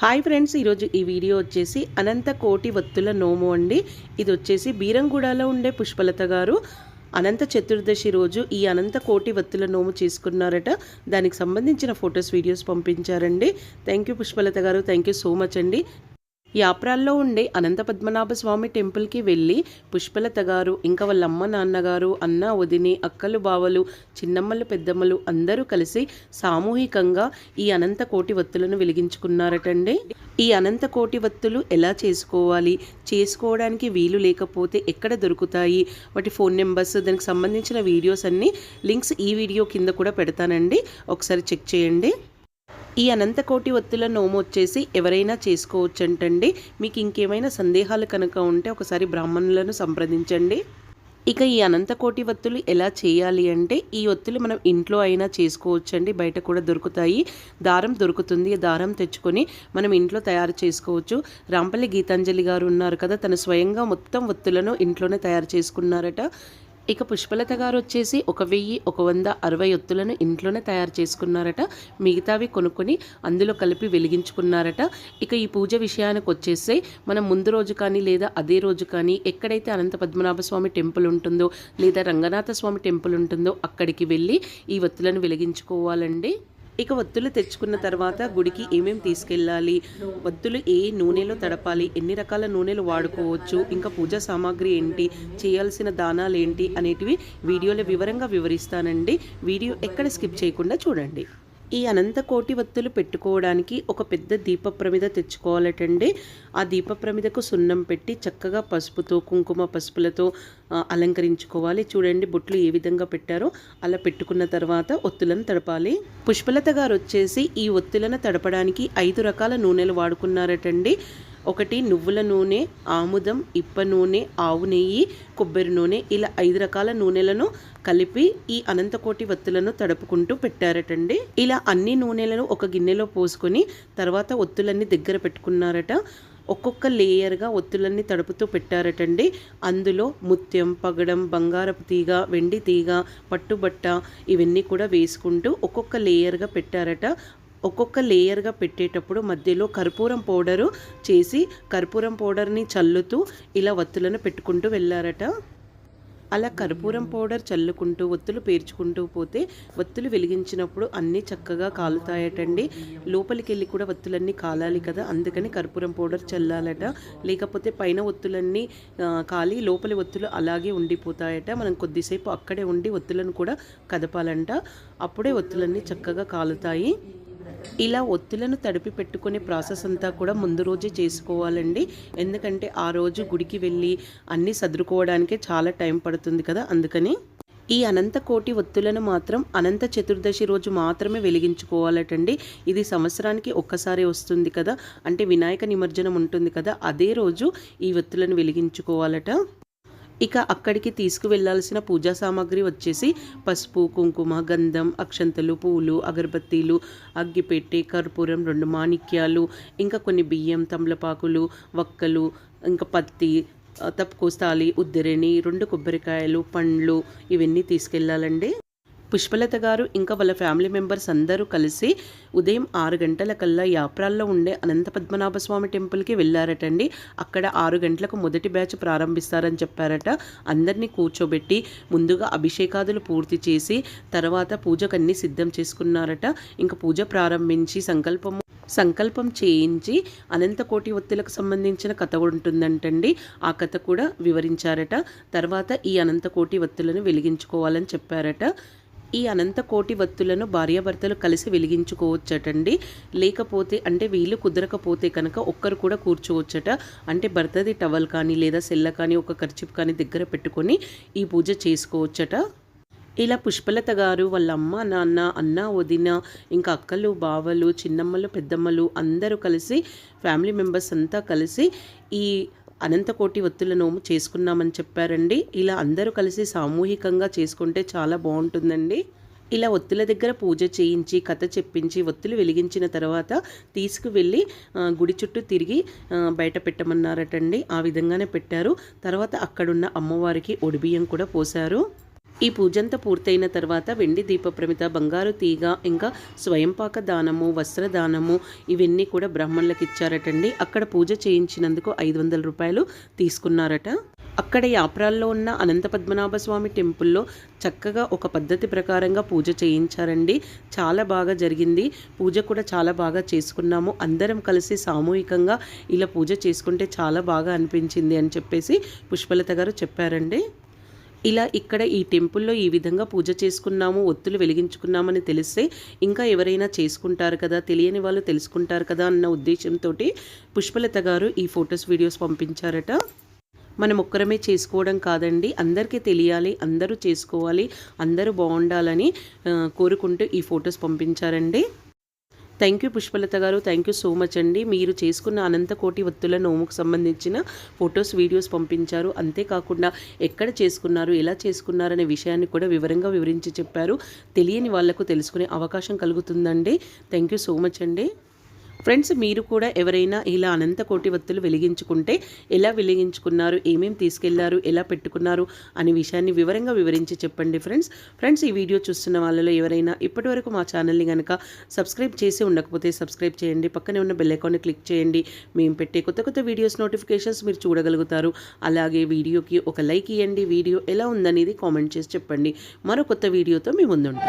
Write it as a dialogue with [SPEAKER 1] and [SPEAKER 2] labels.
[SPEAKER 1] Hi friends ఈరోజు ఈ video వచ్చేసి అనంత కోటి వత్తుల నోము అండి. ఇది వచ్చేసి బీరంగూడలో ఉండే పుష్పలత గారు అనంత చతుర్దశి రోజు ఈ అనంత కోటి వత్తుల నోము చేసుకున్నారట. దానికి సంబంధించిన ఫొటోస్ వీడియోస్ పంపించారండి. Thank you Pushpalatha garu thank you so much అండి. యాప్రాల్లో ఉండే అనంత పద్మనాభ స్వామి టెంపుల్కి వెళ్ళి పుష్పలత గారు ఇంకా వాళ్ళ అమ్మ నాన్నగారు అన్న వదిని అక్కలు బావలు చిన్నమ్మలు పెద్దమ్మలు అందరూ కలిసి సామూహికంగా ఈ అనంత కోటి వత్తులను వెలిగించుకున్నారటండి. ఈ అనంత కోటి వత్తులు ఎలా చేసుకోవాలి? చేసుకోవడానికి వీలు లేకపోతే ఎక్కడ దొరుకుతాయి? వాటి ఫోన్ నెంబర్స్ దానికి సంబంధించిన వీడియోస్ అన్నీ లింక్స్ ఈ వీడియో కింద కూడా పెడతానండి. ఒకసారి చెక్ చేయండి. ఈ అనంతకోటి ఒత్తుల నోము వచ్చేసి ఎవరైనా చేసుకోవచ్చంటండి. మీకు ఇంకేమైనా సందేహాలు కనుక ఉంటే ఒకసారి బ్రాహ్మణులను సంప్రదించండి. ఇక ఈ అనంతకోటి ఒత్తులు ఎలా చేయాలి అంటే ఈ ఒత్తులు మనం ఇంట్లో అయినా చేసుకోవచ్చండి. బయట కూడా దొరుకుతాయి. దారం దొరుకుతుంది. దారం తెచ్చుకొని మనం ఇంట్లో తయారు చేసుకోవచ్చు. రాంపల్లి గీతాంజలి గారు ఉన్నారు కదా తను స్వయంగా మొత్తం ఒత్తులను ఇంట్లోనే తయారు చేసుకున్నారట. ఇక పుష్పలత గారు వచ్చేసి ఒక వెయ్యి ఒక వంద అరవై ఒత్తులను ఇంట్లోనే తయారు చేసుకున్నారట. మిగతావి కొనుక్కొని అందులో కలిపి వెలిగించుకున్నారట. ఇక ఈ పూజ విషయానికి వచ్చేస్తే మనం ముందు రోజు కానీ లేదా అదే రోజు కానీ ఎక్కడైతే అనంత పద్మనాభ స్వామి టెంపుల్ ఉంటుందో లేదా రంగనాథ స్వామి టెంపుల్ ఉంటుందో అక్కడికి వెళ్ళి ఈ ఒత్తులను వెలిగించుకోవాలండి. ఇక వత్తులు తెచ్చుకున్న తర్వాత గుడికి ఏమేమి తీసుకెళ్ళాలి? వత్తులు ఏ నూనెలో తడపాలి? ఎన్ని రకాల నూనెలు వాడుకోవచ్చు? ఇంకా పూజా సామాగ్రి ఏంటి? చేయాల్సిన దానాలు ఏంటి? అనేటివి వీడియోలో వివరంగా వివరిస్తానండి. వీడియో ఎక్కడ స్కిప్ చేయకుండా చూడండి. ఈ అనంత కోటి వత్తులు పెట్టుకోవడానికి ఒక పెద్ద దీపప్రమిద తెచ్చుకోవాలటండి. ఆ దీపప్రమిదకు సున్నం పెట్టి చక్కగా పసుపుతో కుంకుమ పసుపులతో అలంకరించుకోవాలి. చూడండి బొట్లు ఏ విధంగా పెట్టారో. అలా పెట్టుకున్న తర్వాత ఒత్తులను తడపాలి. పుష్పలత గారు వచ్చేసి ఈ ఒత్తులను తడపడానికి ఐదు రకాల నూనెలు వాడుకున్నారటండి. ఒకటి నువ్వుల నూనె ఆముదం ఇప్ప నూనె ఆవు నెయ్యి కొబ్బరి నూనె ఇలా ఐదు రకాల నూనెలను కలిపి ఈ అనంతకోటి వత్తులను తడుపుకుంటూ పెట్టారటండి. ఇలా అన్ని నూనెలను ఒక గిన్నెలో పోసుకొని తర్వాత ఒత్తులన్నీ దగ్గర పెట్టుకున్నారట. ఒక్కొక్క లేయర్గా ఒత్తులన్నీ తడుపుతూ పెట్టారటండి. అందులో ముత్యం పగడం బంగారపు తీగ వెండి తీగ పట్టుబట్ట ఇవన్నీ కూడా వేసుకుంటూ ఒక్కొక్క లేయర్గా పెట్టారట. ఒక్కొక్క లేయర్గా పెట్టేటప్పుడు మధ్యలో కర్పూరం పౌడరు చేసి కర్పూరం పౌడర్ని చల్లుతూ ఇలా వత్తులను పెట్టుకుంటూ వెళ్ళారట. అలా కర్పూరం పౌడర్ చల్లుకుంటూ ఒత్తులు పేర్చుకుంటూ పోతే ఒత్తులు వెలిగించినప్పుడు అన్నీ చక్కగా కాలుతాయటండి. లోపలికి వెళ్ళి కూడా ఒత్తులన్నీ కాలాలి కదా అందుకని కర్పూరం పౌడర్ చల్లాలట. లేకపోతే పైన ఒత్తులన్నీ కాలి లోపలి ఒత్తులు అలాగే ఉండిపోతాయట. మనం కొద్దిసేపు అక్కడే ఉండి ఒత్తులను కూడా కదపాలంట. అప్పుడే ఒత్తులన్నీ చక్కగా కాలుతాయి. ఇలా ఒత్తులను తడిపి పెట్టుకునే ప్రాసెస్ అంతా కూడా ముందు రోజే చేసుకోవాలండి. ఎందుకంటే ఆ రోజు గుడికి వెళ్ళి అన్నీ సదురుకోవడానికే చాలా టైం పడుతుంది కదా అందుకని. ఈ అనంత కోటి ఒత్తులను మాత్రం అనంత చతుర్దశి రోజు మాత్రమే వెలిగించుకోవాలటండి. ఇది సంవత్సరానికి ఒక్కసారి వస్తుంది కదా అంటే వినాయక నిమజ్జనం ఉంటుంది కదా అదే రోజు ఈ ఒత్తులను వెలిగించుకోవాలట. ఇక అక్కడికి తీసుకువెళ్ళాల్సిన పూజా సామాగ్రి వచ్చేసి పసుపు కుంకుమ గంధం అక్షంతలు పూలు అగరబత్తీలు అగ్గిపెట్టె కర్పూరం రెండు మాణిక్యాలు ఇంకా కొన్ని బియ్యం తమలపాకులు వక్కలు ఇంకా పత్తి తప్పుకోస్తాలి ఉద్దరిని రెండు కొబ్బరికాయలు పండ్లు ఇవన్నీ తీసుకెళ్ళాలండి పుష్పలత గారు ఇంకా వాళ్ళ ఫ్యామిలీ మెంబర్స్ అందరూ కలిసి ఉదయం ఆరు గంటల కల్లా యాప్రాల్లో ఉండే అనంత పద్మనాభ స్వామి టెంపుల్కి వెళ్ళారటండి. అక్కడ ఆరు గంటలకు మొదటి బ్యాచ్ ప్రారంభిస్తారని చెప్పారట. అందరినీ కూర్చోబెట్టి ముందుగా అభిషేకాదులు పూర్తి చేసి తర్వాత పూజకన్నీ సిద్ధం చేసుకున్నారట. ఇంకా పూజ ప్రారంభించి సంకల్పము సంకల్పం చేయించి అనంతకోటి ఒత్తులకు సంబంధించిన కథ ఉంటుందంటండి. ఆ కథ కూడా వివరించారట. తర్వాత ఈ అనంతకోటి ఒత్తులను వెలిగించుకోవాలని చెప్పారట. ఈ అనంత కోటి వత్తులను భార్యాభర్తలు కలిసి వెలిగించుకోవచ్చటండి. లేకపోతే అంటే వీళ్ళు కుదరకపోతే కనుక ఒక్కరు కూడా కూర్చోవచ్చట. అంటే భర్తది టవల్ కానీ లేదా సెల్ల కానీ ఒక ఖర్చు కానీ దగ్గర పెట్టుకొని ఈ పూజ చేసుకోవచ్చట. ఇలా పుష్పలత గారు వాళ్ళ అమ్మ నాన్న అన్న వదిన ఇంకా అక్కలు బావలు చిన్నమ్మలు పెద్దమ్మలు అందరూ కలిసి ఫ్యామిలీ మెంబర్స్ అంతా కలిసి ఈ అనంతకోటి ఒత్తుల నోము చేసుకున్నామని చెప్పారండి. ఇలా అందరూ కలిసి సామూహికంగా చేసుకుంటే చాలా బాగుంటుందండి. ఇలా ఒత్తుల దగ్గర పూజ చేయించి కథ చెప్పించి ఒత్తులు వెలిగించిన తర్వాత తీసుకువెళ్ళి గుడి చుట్టూ తిరిగి బయట పెట్టమన్నారటండి. ఆ విధంగానే పెట్టారు. తర్వాత అక్కడున్న అమ్మవారికి ఒడిబియ్యం కూడా పోశారు. ఈ పూజంతా పూర్తయిన తర్వాత వెండి దీపప్రమిత బంగారు తీగ ఇంకా స్వయంపాక దానము వస్త్రదానము ఇవన్నీ కూడా బ్రాహ్మణులకు ఇచ్చారటండి. అక్కడ పూజ చేయించినందుకు ఐదు వందల రూపాయలు తీసుకున్నారట. అక్కడ యాప్రాల్లో ఉన్న అనంత పద్మనాభ స్వామి టెంపుల్లో చక్కగా ఒక పద్ధతి ప్రకారంగా పూజ చేయించారండి. చాలా బాగా జరిగింది. పూజ కూడా చాలా బాగా చేసుకున్నాము. అందరం కలిసి సామూహికంగా ఇలా పూజ చేసుకుంటే చాలా బాగా అనిపించింది అని చెప్పేసి పుష్పలత గారు చెప్పారండి. ఇలా ఇక్కడ ఈ టెంపుల్లో ఈ విధంగా పూజ చేసుకున్నాము ఒత్తులు వెలిగించుకున్నామని తెలిస్తే ఇంకా ఎవరైనా చేసుకుంటారు కదా తెలియని వాళ్ళు తెలుసుకుంటారు కదా అన్న ఉద్దేశంతో పుష్పలత గారు ఈ ఫొటోస్ వీడియోస్ పంపించారట. మనం ఒక్కరమే చేసుకోవడం కాదండి అందరికీ తెలియాలి అందరూ చేసుకోవాలి అందరూ బాగుండాలని కోరుకుంటూ ఈ ఫొటోస్ పంపించారండి. Thank you Pushpalatha garu thank you so much అండి. మీరు చేసుకున్న అనంతకోటి ఒత్తుల నోముకు సంబంధించిన ఫొటోస్ వీడియోస్ పంపించారు. అంతేకాకుండా ఎక్కడ చేసుకున్నారు ఎలా చేసుకున్నారు అనే విషయాన్ని కూడా వివరంగా వివరించి చెప్పారు. తెలియని వాళ్ళకు తెలుసుకునే అవకాశం కలుగుతుందండి. థ్యాంక్ యూ సో మచ్ అండి. ఫ్రెండ్స్ మీరు కూడా ఎవరైనా ఇలా అనంత కోటి వత్తులు వెలిగించుకుంటే ఎలా వెలిగించుకున్నారు ఏమేమి తీసుకెళ్ళారు ఎలా పెట్టుకున్నారు అనే విషయాన్ని వివరంగా వివరించి చెప్పండి ఫ్రెండ్స్. ఫ్రెండ్స్ ఈ వీడియో చూస్తున్న వాళ్ళలో ఎవరైనా ఇప్పటివరకు మా ఛానల్ని కనుక సబ్స్క్రైబ్ చేసి ఉండకపోతే సబ్స్క్రైబ్ చేయండి. పక్కనే ఉన్న బెల్ ఐకాన్ని క్లిక్ చేయండి. మేము పెట్టే కొత్త కొత్త వీడియోస్ నోటిఫికేషన్స్ మీరు చూడగలుగుతారు. అలాగే వీడియోకి ఒక లైక్ ఇవ్వండి వీడియో ఎలా ఉందనేది కామెంట్ చేసి చెప్పండి. మరో కొత్త వీడియోతో మీ ముందుంటాం.